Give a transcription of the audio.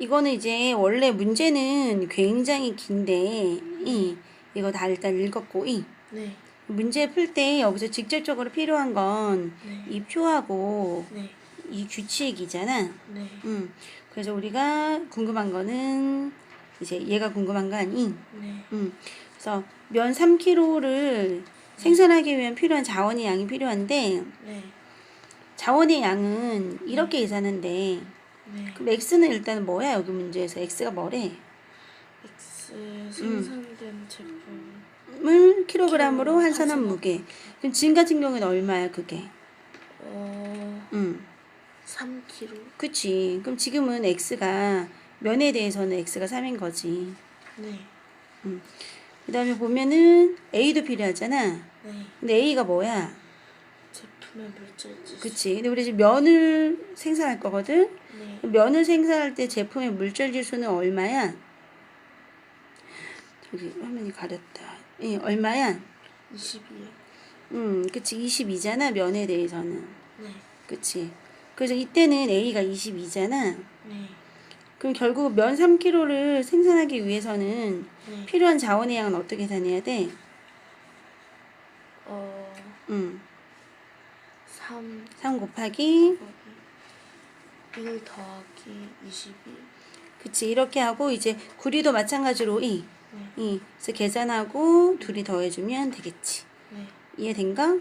이거는 이제 원래 문제는 굉장히 긴데 이 이거 다 일단 읽었고 이 네. 문제 풀 때 여기서 직접적으로 필요한 건이 네. 표하고 네. 이 규칙이잖아. 네. 음. 그래서 우리가 궁금한 거는 이제 얘가 궁금한 거 아니? 네. 음. 그래서 면 3kg를 생산하기 위한 필요한 자원의 양이 필요한데 네. 자원의 양은 이렇게 계산한데 네. 그럼 x는 일단 뭐야 여기 문제에서 x가 뭐래? X 생산된 제품 을 킬로그램으로 킬로그램 환산한 무게. 그럼 지금 같은 경우는 얼마야 그게? 어 음. 3kg. 그치. 그럼 지금은 x가 면에 대해서는 x가 3인 거지. 네. 그 다음에 보면은 a도 필요하잖아. 네. 근데 a가 뭐야? 그치. 근데 우리 지금 면을 생산할 거거든? 네. 면을 생산할 때 제품의 물질 지수는 얼마야? 저기 화면이 가렸다. 예, 얼마야? 22요. 음, 그치. 22잖아, 면에 대해서는. 네. 그치. 그래서 이때는 A가 22잖아. 네. 그럼 결국 면 3kg를 생산하기 위해서는 네. 필요한 자원의 양은 어떻게 계산해야 돼? 어 음, 3 3 곱하기, 곱하기 1 더하기 22. 그치. 이렇게 하고 이제 구리도 마찬가지로 이, 네. 이. 그래서 계산하고 둘이 더해주면 되겠지. 네. 이해된가?